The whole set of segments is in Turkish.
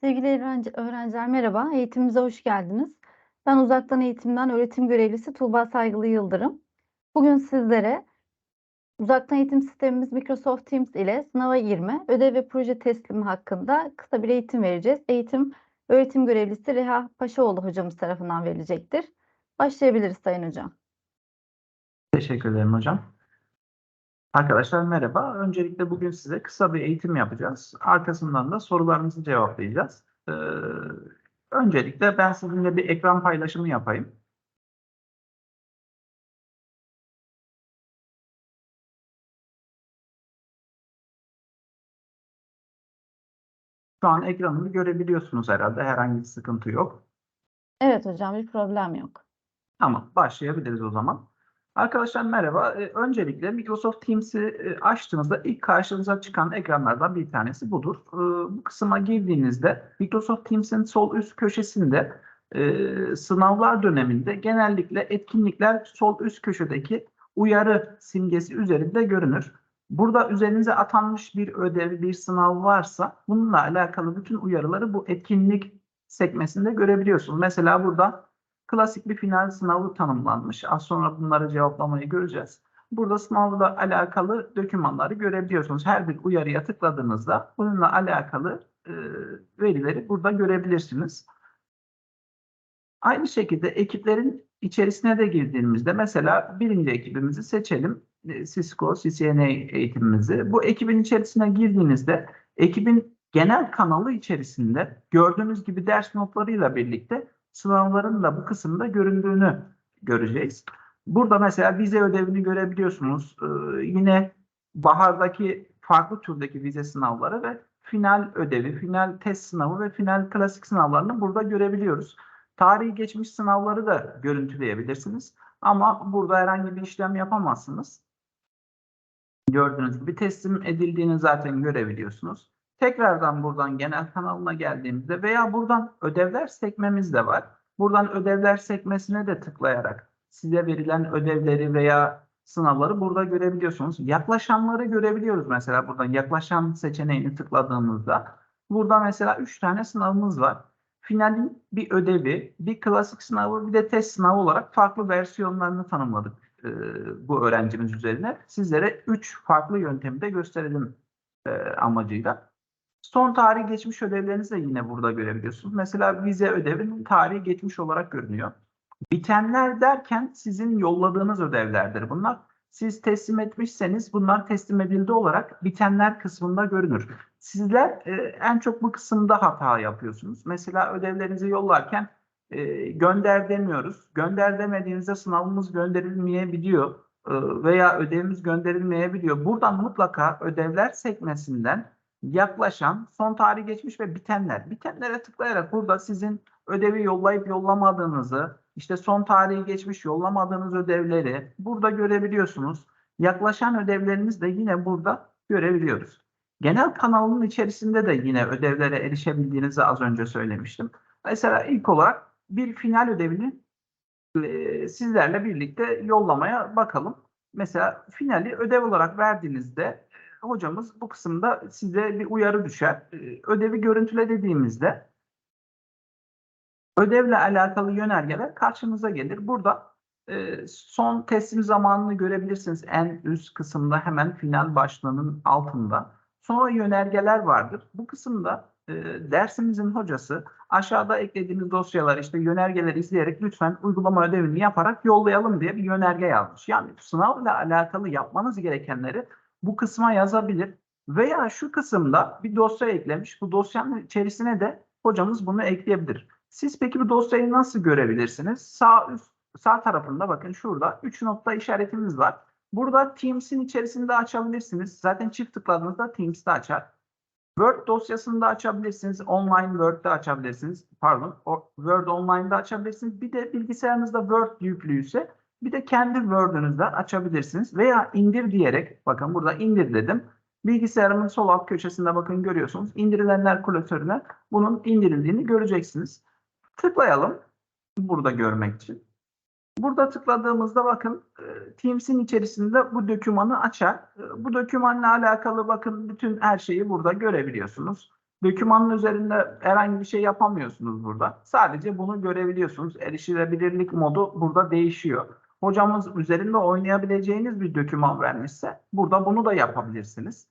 Sevgili öğrenci öğrenciler merhaba, eğitimimize hoş geldiniz. Ben Uzaktan Eğitimden öğretim görevlisi Tuğba Saygılı Yıldırım. Bugün sizlere uzaktan eğitim sistemimiz Microsoft Teams ile sınava girme, ödev ve proje teslimi hakkında kısa bir eğitim vereceğiz. Eğitim öğretim görevlisi Reha Paşaoğlu hocamız tarafından verilecektir. Başlayabiliriz Sayın Hocam. Teşekkür ederim hocam. Arkadaşlar merhaba. Öncelikle bugün size kısa bir eğitim yapacağız. Arkasından da sorularınızı cevaplayacağız. Ee, öncelikle ben sizinle bir ekran paylaşımı yapayım. Şu an ekranımı görebiliyorsunuz herhalde. Herhangi bir sıkıntı yok. Evet hocam bir problem yok. Tamam, başlayabiliriz o zaman. Arkadaşlar merhaba. Ee, öncelikle Microsoft Teams'i e, açtığınızda ilk karşınıza çıkan ekranlardan bir tanesi budur. Ee, bu kısma girdiğinizde Microsoft Teams'in sol üst köşesinde e, sınavlar döneminde genellikle etkinlikler sol üst köşedeki uyarı simgesi üzerinde görünür. Burada üzerinize atanmış bir ödev, bir sınav varsa bununla alakalı bütün uyarıları bu etkinlik sekmesinde görebiliyorsunuz. Mesela burada klasik bir final sınavı tanımlanmış. Az sonra bunları cevaplamayı göreceğiz. Burada sınavla alakalı dokümanları görebiliyorsunuz. Her bir uyarıya tıkladığınızda bununla alakalı e, verileri burada görebilirsiniz. Aynı şekilde ekiplerin içerisine de girdiğimizde mesela birinci ekibimizi seçelim. E, Cisco, CCNA eğitimimizi. Bu ekibin içerisine girdiğinizde ekibin genel kanalı içerisinde gördüğünüz gibi ders notlarıyla birlikte sınavların da bu kısımda göründüğünü göreceğiz. Burada mesela vize ödevini görebiliyorsunuz. Ee, yine bahardaki farklı türdeki vize sınavları ve final ödevi, final test sınavı ve final klasik sınavlarını burada görebiliyoruz. Tarihi geçmiş sınavları da görüntüleyebilirsiniz. Ama burada herhangi bir işlem yapamazsınız. Gördüğünüz gibi teslim edildiğini zaten görebiliyorsunuz. Tekrardan buradan genel kanalına geldiğimizde veya buradan ödevler sekmemiz de var. Buradan ödevler sekmesine de tıklayarak size verilen ödevleri veya sınavları burada görebiliyorsunuz. Yaklaşanları görebiliyoruz mesela buradan yaklaşan seçeneğini tıkladığımızda. Burada mesela 3 tane sınavımız var. Finalin bir ödevi, bir klasik sınavı, bir de test sınavı olarak farklı versiyonlarını tanımladık e, bu öğrencimiz üzerine. Sizlere 3 farklı yöntemi de gösterelim e, amacıyla. Son tarih geçmiş ödevlerinizi de yine burada görebiliyorsunuz. Mesela vize ödevinin tarihi geçmiş olarak görünüyor. Bitenler derken sizin yolladığınız ödevlerdir bunlar. Siz teslim etmişseniz bunlar teslim edildi olarak bitenler kısmında görünür. Sizler e, en çok bu kısımda hata yapıyorsunuz. Mesela ödevlerinizi yollarken e, gönder demiyoruz. Gönder demediğinizde sınavımız gönderilmeyebiliyor e, veya ödevimiz gönderilmeyebiliyor. Buradan mutlaka ödevler sekmesinden yaklaşan, son tarih geçmiş ve bitenler. Bitenlere tıklayarak burada sizin ödevi yollayıp yollamadığınızı, işte son tarihi geçmiş yollamadığınız ödevleri burada görebiliyorsunuz. Yaklaşan ödevleriniz de yine burada görebiliyoruz. Genel kanalının içerisinde de yine ödevlere erişebildiğinizi az önce söylemiştim. Mesela ilk olarak bir final ödevini e, sizlerle birlikte yollamaya bakalım. Mesela finali ödev olarak verdiğinizde hocamız bu kısımda size bir uyarı düşer. Ee, ödevi görüntüle dediğimizde ödevle alakalı yönergeler karşınıza gelir. Burada e, son teslim zamanını görebilirsiniz. En üst kısımda hemen final başlığının altında. Sonra yönergeler vardır. Bu kısımda e, dersimizin hocası aşağıda eklediğimiz dosyalar işte yönergeleri izleyerek lütfen uygulama ödevini yaparak yollayalım diye bir yönerge yazmış. Yani sınavla alakalı yapmanız gerekenleri bu kısma yazabilir. Veya şu kısımda bir dosya eklemiş. Bu dosyanın içerisine de hocamız bunu ekleyebilir. Siz peki bu dosyayı nasıl görebilirsiniz? Sağ üst sağ tarafında bakın şurada 3 nokta işaretimiz var. Burada Teams'in içerisinde açabilirsiniz. Zaten çift tıkladığınızda Teams'te açar. Word dosyasını da açabilirsiniz. Online Word'de açabilirsiniz. Pardon, Word Online'da açabilirsiniz. Bir de bilgisayarınızda Word yüklüyse bir de kendi Word'ünüzde açabilirsiniz veya indir diyerek bakın burada indir dedim. Bilgisayarımın sol alt köşesinde bakın görüyorsunuz. İndirilenler klasörüne bunun indirildiğini göreceksiniz. Tıklayalım burada görmek için. Burada tıkladığımızda bakın e, Teams'in içerisinde bu dokümanı açar. E, bu dokümanla alakalı bakın bütün her şeyi burada görebiliyorsunuz. Dokümanın üzerinde herhangi bir şey yapamıyorsunuz burada. Sadece bunu görebiliyorsunuz. Erişilebilirlik modu burada değişiyor. Hocamız üzerinde oynayabileceğiniz bir doküman vermişse burada bunu da yapabilirsiniz.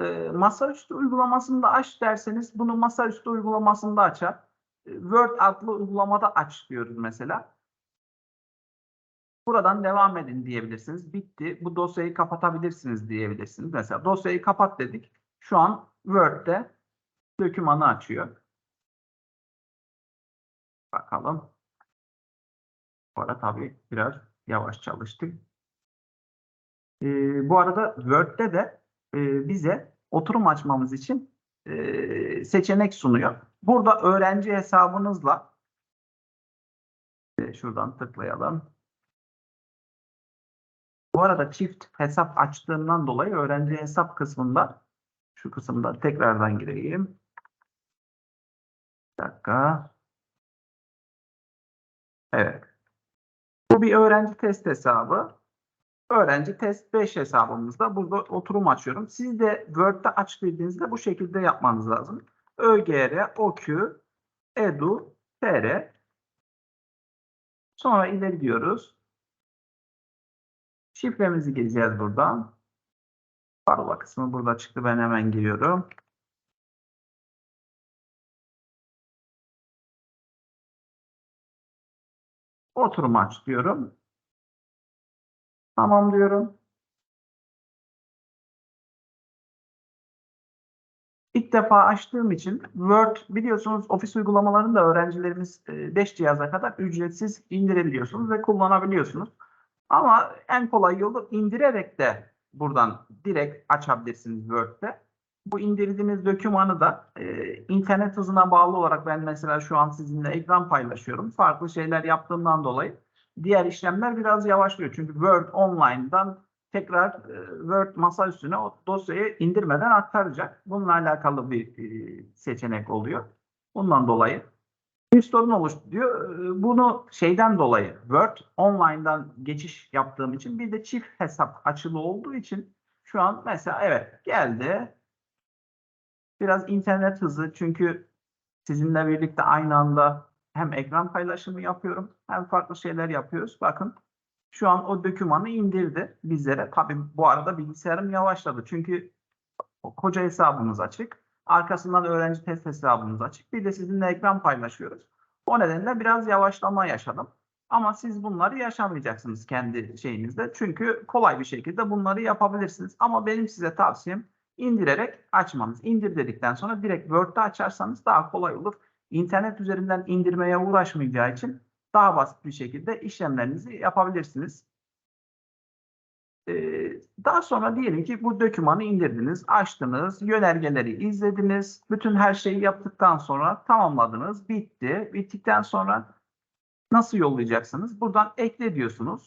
Ee, masaüstü uygulamasında aç derseniz bunu masaüstü uygulamasında açar. Ee, Word adlı uygulamada aç diyoruz mesela. Buradan devam edin diyebilirsiniz. Bitti. Bu dosyayı kapatabilirsiniz diyebilirsiniz. Mesela dosyayı kapat dedik. Şu an Word'de dokümanı açıyor. Bakalım. Bu tabii biraz yavaş çalıştık. Ee, bu arada Word'de de e, bize oturum açmamız için e, seçenek sunuyor. Burada öğrenci hesabınızla e, şuradan tıklayalım. Bu arada çift hesap açtığımdan dolayı öğrenci hesap kısmında şu kısımda tekrardan gireyim. Bir dakika. Evet. Bu bir öğrenci test hesabı. Öğrenci test 5 hesabımızda burada oturum açıyorum. Siz de Word'de aç dediğinizde bu şekilde yapmanız lazım. ÖGR, OQ, EDU, TR. Sonra ileri diyoruz. Şifremizi gireceğiz buradan. Parola kısmı burada çıktı. Ben hemen giriyorum. Oturum aç diyorum. Tamam diyorum. İlk defa açtığım için Word biliyorsunuz ofis uygulamalarını da öğrencilerimiz 5 cihaza kadar ücretsiz indirebiliyorsunuz ve kullanabiliyorsunuz. Ama en kolay yolu indirerek de buradan direkt açabilirsiniz Word'de. Bu indirdiğiniz dokümanı da e, internet hızına bağlı olarak ben mesela şu an sizinle ekran paylaşıyorum. Farklı şeyler yaptığımdan dolayı diğer işlemler biraz yavaşlıyor. Çünkü Word Online'dan tekrar e, Word masa üstüne o dosyayı indirmeden aktaracak. Bununla alakalı bir e, seçenek oluyor. Bundan dolayı bir sorun oluştu diyor. Ee, Bunu şeyden dolayı Word Online'dan geçiş yaptığım için bir de çift hesap açılı olduğu için şu an mesela evet geldi. Biraz internet hızı çünkü sizinle birlikte aynı anda hem ekran paylaşımı yapıyorum hem farklı şeyler yapıyoruz. Bakın şu an o dokümanı indirdi bizlere. Tabii bu arada bilgisayarım yavaşladı. Çünkü koca hesabımız açık. Arkasından öğrenci test hesabımız açık. Bir de sizinle ekran paylaşıyoruz. O nedenle biraz yavaşlama yaşadım. Ama siz bunları yaşamayacaksınız kendi şeyinizde. Çünkü kolay bir şekilde bunları yapabilirsiniz. Ama benim size tavsiyem indirerek açmanız. İndir dedikten sonra direkt Word'de açarsanız daha kolay olur. İnternet üzerinden indirmeye uğraşmayacağı için daha basit bir şekilde işlemlerinizi yapabilirsiniz. Ee, daha sonra diyelim ki bu dokümanı indirdiniz, açtınız, yönergeleri izlediniz, bütün her şeyi yaptıktan sonra tamamladınız, bitti. Bittikten sonra nasıl yollayacaksınız? Buradan ekle diyorsunuz.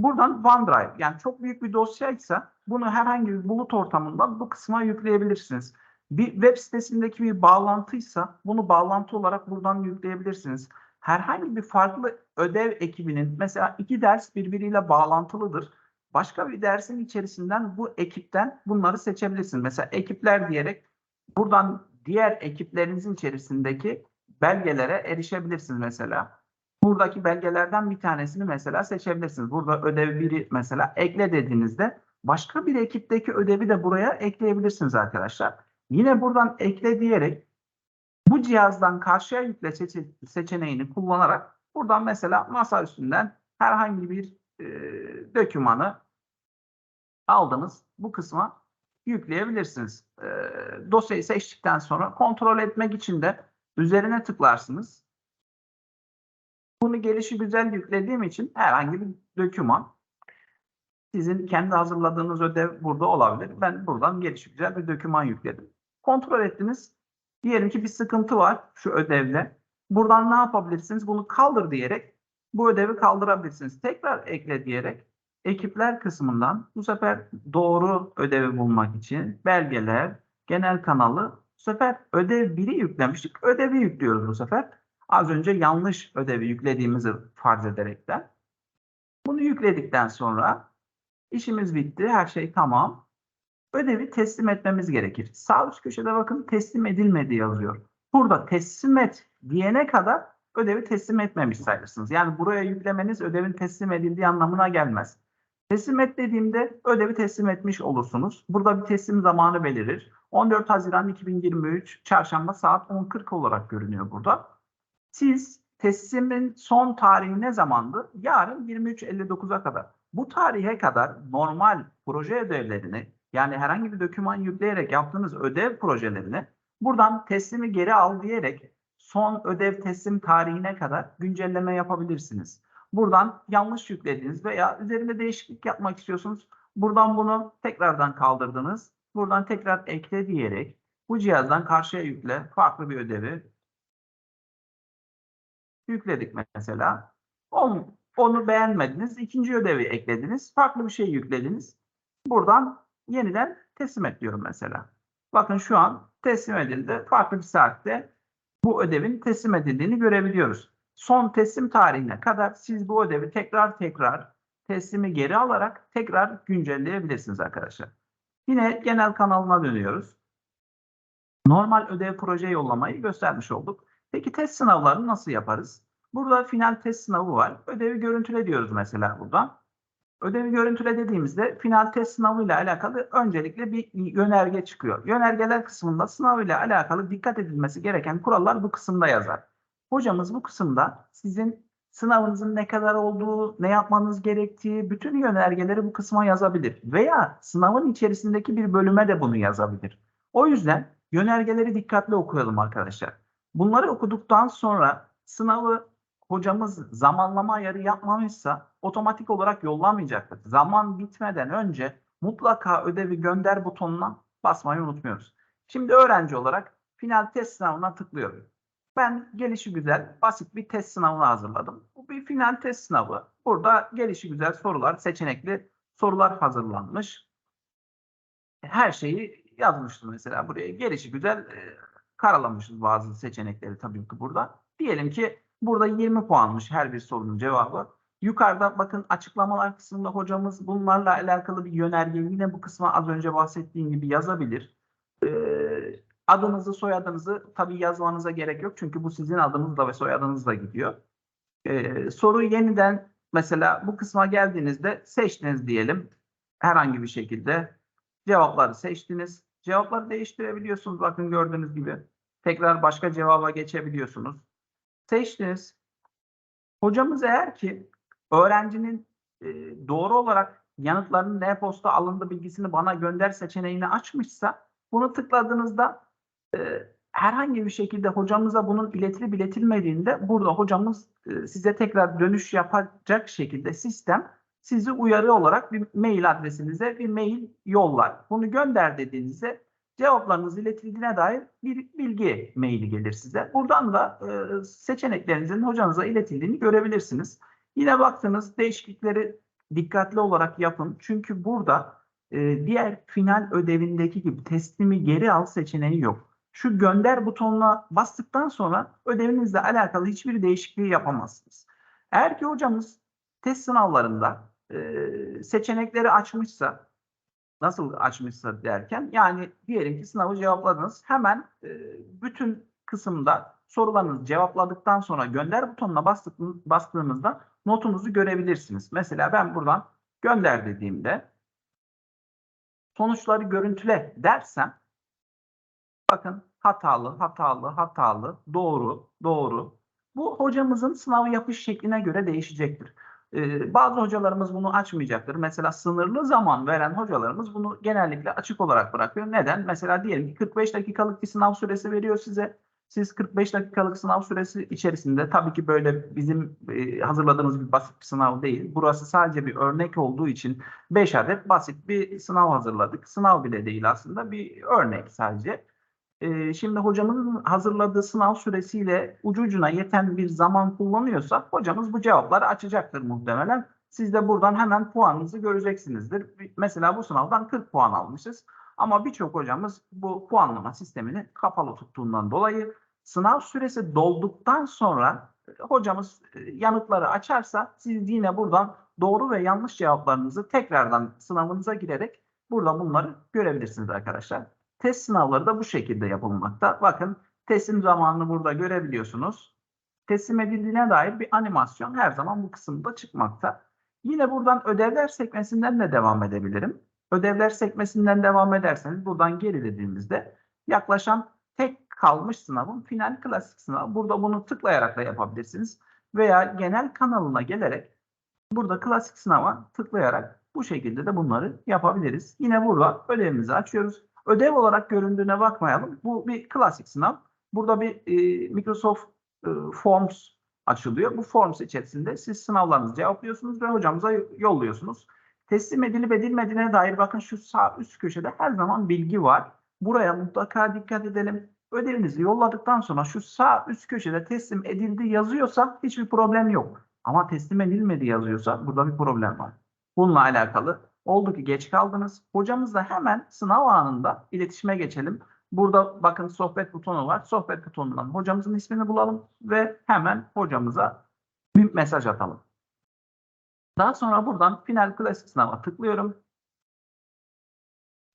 Buradan OneDrive yani çok büyük bir dosyaysa bunu herhangi bir bulut ortamından bu kısma yükleyebilirsiniz. Bir web sitesindeki bir bağlantıysa bunu bağlantı olarak buradan yükleyebilirsiniz. Herhangi bir farklı ödev ekibinin mesela iki ders birbiriyle bağlantılıdır başka bir dersin içerisinden bu ekipten bunları seçebilirsiniz. Mesela ekipler diyerek buradan diğer ekiplerinizin içerisindeki belgelere erişebilirsiniz mesela. Buradaki belgelerden bir tanesini mesela seçebilirsiniz. Burada ödev biri mesela ekle dediğinizde başka bir ekipteki ödevi de buraya ekleyebilirsiniz arkadaşlar. Yine buradan ekle diyerek bu cihazdan karşıya yükle seçe seçeneğini kullanarak buradan mesela masa üstünden herhangi bir e, dokümanı aldınız. Bu kısma yükleyebilirsiniz. E, dosyayı seçtikten sonra kontrol etmek için de üzerine tıklarsınız. Bunu gelişi güzel yüklediğim için herhangi bir doküman sizin kendi hazırladığınız ödev burada olabilir. Ben buradan gelişi güzel bir doküman yükledim. Kontrol ettiniz. Diyelim ki bir sıkıntı var şu ödevle. Buradan ne yapabilirsiniz? Bunu kaldır diyerek bu ödevi kaldırabilirsiniz. Tekrar ekle diyerek ekipler kısmından bu sefer doğru ödevi bulmak için belgeler, genel kanalı bu sefer ödev 1'i yüklemiştik. Ödevi yüklüyoruz bu sefer. Az önce yanlış ödevi yüklediğimizi farz ederekten. Bunu yükledikten sonra işimiz bitti. Her şey tamam. ödevi teslim etmemiz gerekir. Sağ üst köşede bakın teslim edilmedi yazıyor. Burada teslim et diyene kadar ödevi teslim etmemiş sayılırsınız. Yani buraya yüklemeniz ödevin teslim edildiği anlamına gelmez. Teslim et dediğimde ödevi teslim etmiş olursunuz. Burada bir teslim zamanı belirir. 14 Haziran 2023 Çarşamba saat 10.40 olarak görünüyor burada. Siz teslimin son tarihi ne zamandı? Yarın 23.59'a kadar. Bu tarihe kadar normal proje ödevlerini yani herhangi bir doküman yükleyerek yaptığınız ödev projelerini buradan teslimi geri al diyerek son ödev teslim tarihine kadar güncelleme yapabilirsiniz. Buradan yanlış yüklediniz veya üzerinde değişiklik yapmak istiyorsunuz. Buradan bunu tekrardan kaldırdınız. Buradan tekrar ekle diyerek bu cihazdan karşıya yükle farklı bir ödevi yükledik mesela. Onu, onu beğenmediniz. ikinci ödevi eklediniz. Farklı bir şey yüklediniz. Buradan yeniden teslim et diyorum mesela. Bakın şu an teslim edildi. Farklı bir saatte bu ödevin teslim edildiğini görebiliyoruz. Son teslim tarihine kadar siz bu ödevi tekrar tekrar teslimi geri alarak tekrar güncelleyebilirsiniz arkadaşlar. Yine genel kanalına dönüyoruz. Normal ödev proje yollamayı göstermiş olduk. Peki test sınavlarını nasıl yaparız? Burada final test sınavı var. Ödevi görüntüle diyoruz mesela buradan. Ödevi görüntüle dediğimizde final test sınavı ile alakalı öncelikle bir yönerge çıkıyor. Yönergeler kısmında sınav ile alakalı dikkat edilmesi gereken kurallar bu kısımda yazar. Hocamız bu kısımda sizin sınavınızın ne kadar olduğu, ne yapmanız gerektiği bütün yönergeleri bu kısma yazabilir. Veya sınavın içerisindeki bir bölüme de bunu yazabilir. O yüzden yönergeleri dikkatli okuyalım arkadaşlar. Bunları okuduktan sonra sınavı hocamız zamanlama ayarı yapmamışsa otomatik olarak yollamayacaktır. Zaman bitmeden önce mutlaka ödevi gönder butonuna basmayı unutmuyoruz. Şimdi öğrenci olarak final test sınavına tıklıyorum. Ben gelişi güzel basit bir test sınavını hazırladım. Bu bir final test sınavı. Burada gelişi güzel sorular, seçenekli sorular hazırlanmış. Her şeyi yazmıştım mesela buraya. Gelişi güzel e, karalamışız bazı seçenekleri tabii ki burada. Diyelim ki burada 20 puanmış her bir sorunun cevabı. Yukarıda bakın açıklamalar kısmında hocamız bunlarla alakalı bir yönerge yine bu kısma az önce bahsettiğim gibi yazabilir. Ee, adınızı soyadınızı tabii yazmanıza gerek yok çünkü bu sizin adınızla ve soyadınızla gidiyor. Ee, soruyu yeniden mesela bu kısma geldiğinizde seçtiniz diyelim herhangi bir şekilde cevapları seçtiniz. Cevapları değiştirebiliyorsunuz bakın gördüğünüz gibi. Tekrar başka cevaba geçebiliyorsunuz. Seçtiniz. Hocamız eğer ki öğrencinin e, doğru olarak yanıtlarının e-posta alındı bilgisini bana gönder seçeneğini açmışsa bunu tıkladığınızda e, herhangi bir şekilde hocamıza bunun iletilip iletilmediğinde burada hocamız e, size tekrar dönüş yapacak şekilde sistem sizi uyarı olarak bir mail adresinize bir mail yollar. Bunu gönder dediğinizde cevaplarınız iletildiğine dair bir bilgi maili gelir size. Buradan da e, seçeneklerinizin hocanıza iletildiğini görebilirsiniz. Yine baktınız değişiklikleri dikkatli olarak yapın. Çünkü burada e, diğer final ödevindeki gibi teslimi geri al seçeneği yok. Şu gönder butonuna bastıktan sonra ödevinizle alakalı hiçbir değişikliği yapamazsınız. Eğer ki hocamız test sınavlarında e, seçenekleri açmışsa nasıl açmışsa derken yani diyelim ki sınavı cevapladınız hemen e, bütün kısımda sorularınızı cevapladıktan sonra gönder butonuna bastığınızda notunuzu görebilirsiniz. Mesela ben buradan gönder dediğimde sonuçları görüntüle dersem bakın hatalı, hatalı, hatalı, doğru, doğru. Bu hocamızın sınavı yapış şekline göre değişecektir. Ee, bazı hocalarımız bunu açmayacaktır. Mesela sınırlı zaman veren hocalarımız bunu genellikle açık olarak bırakıyor. Neden? Mesela diyelim ki 45 dakikalık bir sınav süresi veriyor size. Siz 45 dakikalık sınav süresi içerisinde tabii ki böyle bizim e, hazırladığımız bir basit bir sınav değil. Burası sadece bir örnek olduğu için 5 adet basit bir sınav hazırladık. Sınav bile değil aslında bir örnek sadece. E, şimdi hocamızın hazırladığı sınav süresiyle ucu ucuna yeten bir zaman kullanıyorsa hocamız bu cevapları açacaktır muhtemelen. Siz de buradan hemen puanınızı göreceksinizdir. Mesela bu sınavdan 40 puan almışız. Ama birçok hocamız bu puanlama sistemini kapalı tuttuğundan dolayı sınav süresi dolduktan sonra hocamız e, yanıtları açarsa siz yine buradan doğru ve yanlış cevaplarınızı tekrardan sınavınıza girerek Burada bunları görebilirsiniz arkadaşlar. Test sınavları da bu şekilde yapılmakta. Bakın teslim zamanını burada görebiliyorsunuz. Teslim edildiğine dair bir animasyon her zaman bu kısımda çıkmakta. Yine buradan ödevler sekmesinden de devam edebilirim. Ödevler sekmesinden devam ederseniz buradan gerilediğimizde yaklaşan tek kalmış sınavın final klasik sınavı. Burada bunu tıklayarak da yapabilirsiniz. Veya genel kanalına gelerek burada klasik sınava tıklayarak bu şekilde de bunları yapabiliriz. Yine burada ödevimizi açıyoruz. Ödev olarak göründüğüne bakmayalım. Bu bir klasik sınav. Burada bir e, Microsoft e, Forms açılıyor. Bu Forms içerisinde siz sınavlarınızı cevaplıyorsunuz ve hocamıza yolluyorsunuz. Teslim edilip edilmediğine dair bakın şu sağ üst köşede her zaman bilgi var. Buraya mutlaka dikkat edelim. Ödevinizi yolladıktan sonra şu sağ üst köşede teslim edildi yazıyorsa hiçbir problem yok. Ama teslim edilmedi yazıyorsa burada bir problem var. Bununla alakalı oldu ki geç kaldınız. Hocamızla hemen sınav anında iletişime geçelim. Burada bakın sohbet butonu var. Sohbet butonundan hocamızın ismini bulalım ve hemen hocamıza bir mesaj atalım. Daha sonra buradan final klasik sınava tıklıyorum.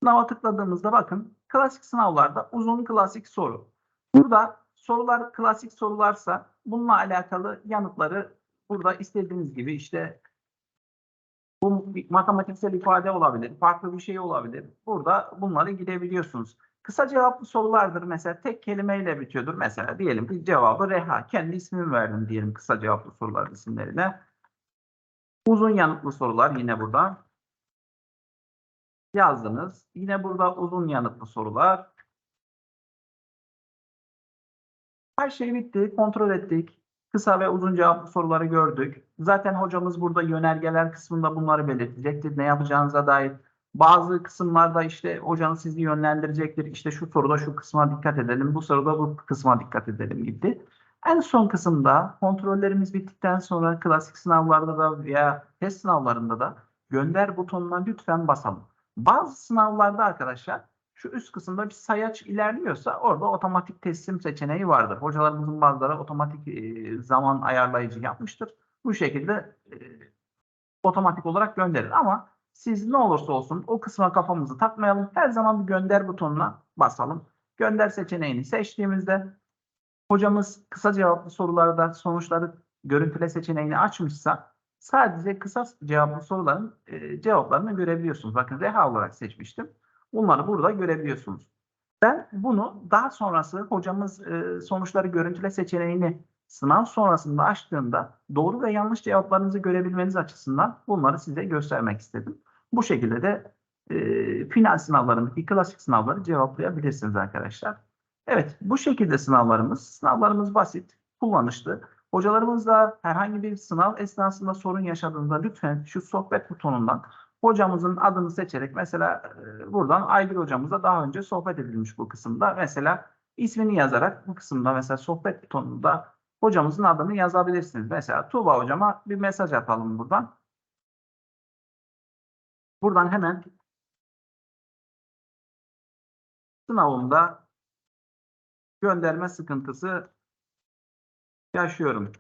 Sınava tıkladığımızda bakın klasik sınavlarda uzun klasik soru. Burada sorular klasik sorularsa bununla alakalı yanıtları burada istediğiniz gibi işte bu matematiksel ifade olabilir, farklı bir şey olabilir. Burada bunları girebiliyorsunuz. Kısa cevaplı sorulardır mesela tek kelimeyle bitiyordur. Mesela diyelim ki cevabı Reha. Kendi ismimi verdim diyelim kısa cevaplı sorular isimlerine. Uzun yanıtlı sorular yine burada. Yazdınız. Yine burada uzun yanıtlı sorular. Her şey bitti. Kontrol ettik. Kısa ve uzun cevaplı soruları gördük. Zaten hocamız burada yönergeler kısmında bunları belirtecektir. Ne yapacağınıza dair. Bazı kısımlarda işte hocanız sizi yönlendirecektir. İşte şu soruda şu kısma dikkat edelim. Bu soruda bu kısma dikkat edelim gibi. En son kısımda kontrollerimiz bittikten sonra klasik sınavlarda da veya test sınavlarında da gönder butonuna lütfen basalım. Bazı sınavlarda arkadaşlar şu üst kısımda bir sayaç ilerliyorsa orada otomatik teslim seçeneği vardır. Hocalarımızın bazıları otomatik e, zaman ayarlayıcı yapmıştır. Bu şekilde e, otomatik olarak gönderir. Ama siz ne olursa olsun o kısma kafamızı takmayalım. Her zaman bir gönder butonuna basalım. Gönder seçeneğini seçtiğimizde hocamız kısa cevaplı sorularda sonuçları görüntüle seçeneğini açmışsa sadece kısa cevaplı soruların e, cevaplarını görebiliyorsunuz. Bakın reha olarak seçmiştim. Bunları burada görebiliyorsunuz. Ben bunu daha sonrası hocamız e, sonuçları görüntüle seçeneğini sınav sonrasında açtığında doğru ve yanlış cevaplarınızı görebilmeniz açısından bunları size göstermek istedim. Bu şekilde de e, final sınavlarındaki klasik sınavları cevaplayabilirsiniz arkadaşlar. Evet bu şekilde sınavlarımız. Sınavlarımız basit, kullanışlı. Hocalarımız da herhangi bir sınav esnasında sorun yaşadığında lütfen şu sohbet butonundan hocamızın adını seçerek mesela e, buradan Aygül hocamızla daha önce sohbet edilmiş bu kısımda. Mesela ismini yazarak bu kısımda mesela sohbet butonunda hocamızın adını yazabilirsiniz. Mesela Tuğba hocama bir mesaj atalım buradan. Buradan hemen sınavımda gönderme sıkıntısı yaşıyorum.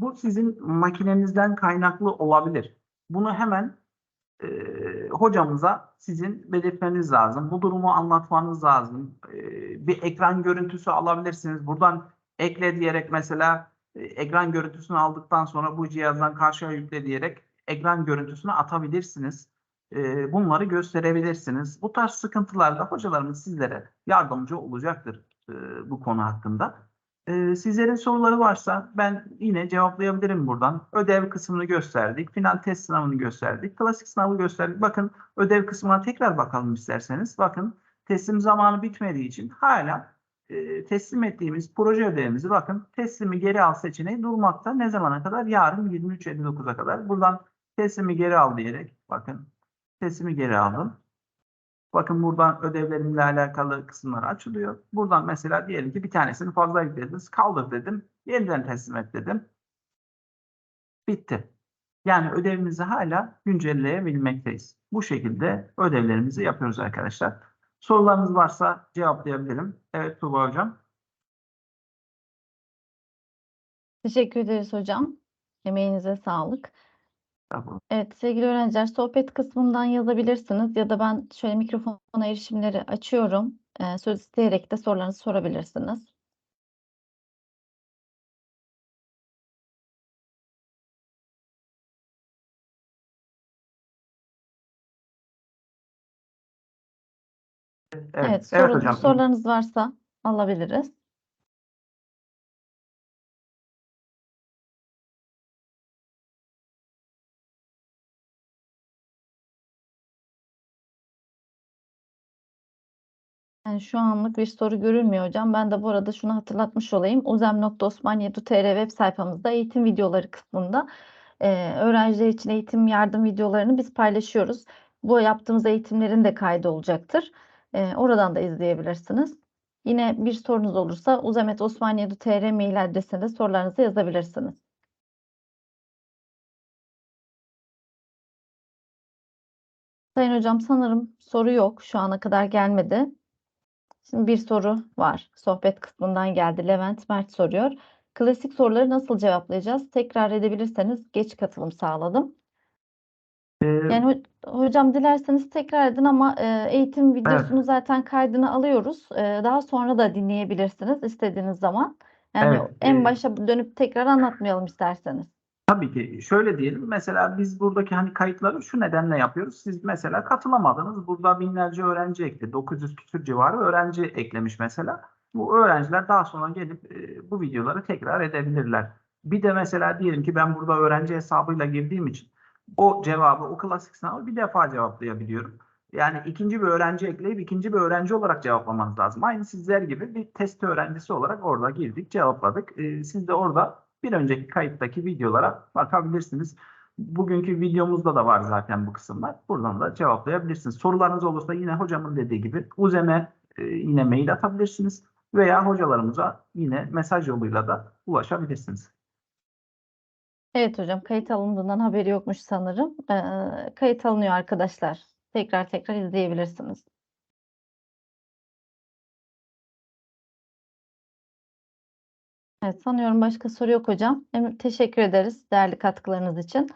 Bu sizin makinenizden kaynaklı olabilir. Bunu hemen e, hocamıza sizin belirtmeniz lazım. Bu durumu anlatmanız lazım. E, bir ekran görüntüsü alabilirsiniz. Buradan ekle diyerek mesela e, ekran görüntüsünü aldıktan sonra bu cihazdan karşıya yükle diyerek ekran görüntüsünü atabilirsiniz. E, bunları gösterebilirsiniz. Bu tarz sıkıntılarda hocalarımız sizlere yardımcı olacaktır e, bu konu hakkında. Ee, sizlerin soruları varsa ben yine cevaplayabilirim buradan. Ödev kısmını gösterdik. Final test sınavını gösterdik. Klasik sınavı gösterdik. Bakın ödev kısmına tekrar bakalım isterseniz. Bakın teslim zamanı bitmediği için hala e, teslim ettiğimiz proje ödevimizi bakın teslimi geri al seçeneği durmakta. Ne zamana kadar? Yarın 23.59'a kadar. Buradan teslimi geri al diyerek bakın teslimi geri aldım. Bakın buradan ödevlerimle alakalı kısımlar açılıyor. Buradan mesela diyelim ki bir tanesini fazla yüklediniz. Kaldır dedim. Yeniden teslim et dedim. Bitti. Yani ödevimizi hala güncelleyebilmekteyiz. Bu şekilde ödevlerimizi yapıyoruz arkadaşlar. Sorularınız varsa cevaplayabilirim. Evet Tuğba Hocam. Teşekkür ederiz hocam. Emeğinize sağlık. Tamam. Evet sevgili öğrenciler sohbet kısmından yazabilirsiniz ya da ben şöyle mikrofona erişimleri açıyorum. Ee, söz isteyerek de sorularınızı sorabilirsiniz. Evet, Evet, evet soru- hocam. sorularınız varsa alabiliriz. Yani şu anlık bir soru görülmüyor hocam. Ben de bu arada şunu hatırlatmış olayım. uzem.osmaniye.tr web sayfamızda eğitim videoları kısmında e, öğrenciler için eğitim yardım videolarını biz paylaşıyoruz. Bu yaptığımız eğitimlerin de kaydı olacaktır. E, oradan da izleyebilirsiniz. Yine bir sorunuz olursa uzemetosmaniye.tr mail adresinde sorularınızı yazabilirsiniz. Sayın hocam sanırım soru yok. Şu ana kadar gelmedi. Şimdi bir soru var. Sohbet kısmından geldi. Levent Mert soruyor. Klasik soruları nasıl cevaplayacağız? Tekrar edebilirseniz geç katılım sağladım. Ee, Yani ho- hocam dilerseniz tekrar edin ama e, eğitim videosunu zaten kaydını alıyoruz. E, daha sonra da dinleyebilirsiniz istediğiniz zaman. Yani Evet, en e, başa dönüp tekrar anlatmayalım isterseniz. Tabii ki şöyle diyelim mesela biz buradaki hani kayıtları şu nedenle yapıyoruz. Siz mesela katılamadınız. Burada binlerce öğrenci ekledi. 900 küsur civarı öğrenci eklemiş mesela. Bu öğrenciler daha sonra gelip e, bu videoları tekrar edebilirler. Bir de mesela diyelim ki ben burada öğrenci hesabıyla girdiğim için o cevabı, o klasik sınavı bir defa cevaplayabiliyorum. Yani ikinci bir öğrenci ekleyip ikinci bir öğrenci olarak cevaplamanız lazım. Aynı sizler gibi bir test öğrencisi olarak orada girdik, cevapladık. E, siz de orada bir önceki kayıttaki videolara bakabilirsiniz. Bugünkü videomuzda da var zaten bu kısımlar. Buradan da cevaplayabilirsiniz. Sorularınız olursa yine hocamın dediği gibi Uzem'e e, yine mail atabilirsiniz veya hocalarımıza yine mesaj yoluyla da ulaşabilirsiniz. Evet hocam kayıt alındığından haberi yokmuş sanırım. E, kayıt alınıyor arkadaşlar. Tekrar tekrar izleyebilirsiniz. Evet sanıyorum başka soru yok hocam. Hem teşekkür ederiz değerli katkılarınız için.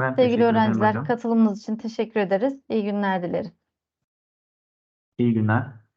Ben Sevgili ederim öğrenciler hocam. katılımınız için teşekkür ederiz. İyi günler dilerim. İyi günler.